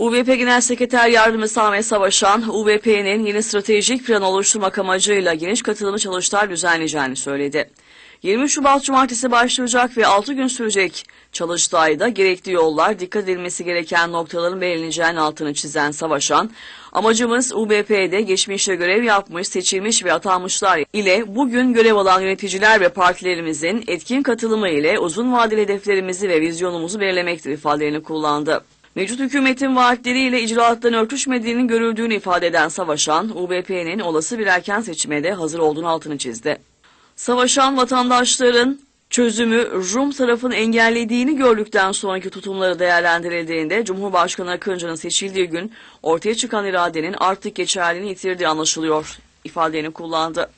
UVP Genel Sekreter Yardımcısı Ahmet Savaşan, UVP'nin yeni stratejik plan oluşturmak amacıyla geniş katılımlı çalıştaylar düzenleyeceğini söyledi. 20 Şubat Cumartesi başlayacak ve 6 gün sürecek çalıştayda gerekli yollar, dikkat edilmesi gereken noktaların belirleneceğinin altını çizen Savaşan, amacımız UBP'de geçmişte görev yapmış, seçilmiş ve atanmışlar ile bugün görev alan yöneticiler ve partilerimizin etkin katılımı ile uzun vadeli hedeflerimizi ve vizyonumuzu belirlemektir ifadelerini kullandı. Mevcut hükümetin vaatleriyle icraatların örtüşmediğinin görüldüğünü ifade eden Savaşan, UBP'nin olası bir erken seçime de hazır olduğunu altını çizdi. Savaşan vatandaşların çözümü Rum tarafın engellediğini gördükten sonraki tutumları değerlendirildiğinde Cumhurbaşkanı Akıncı'nın seçildiği gün ortaya çıkan iradenin artık geçerliliğini yitirdiği anlaşılıyor ifadelerini kullandı.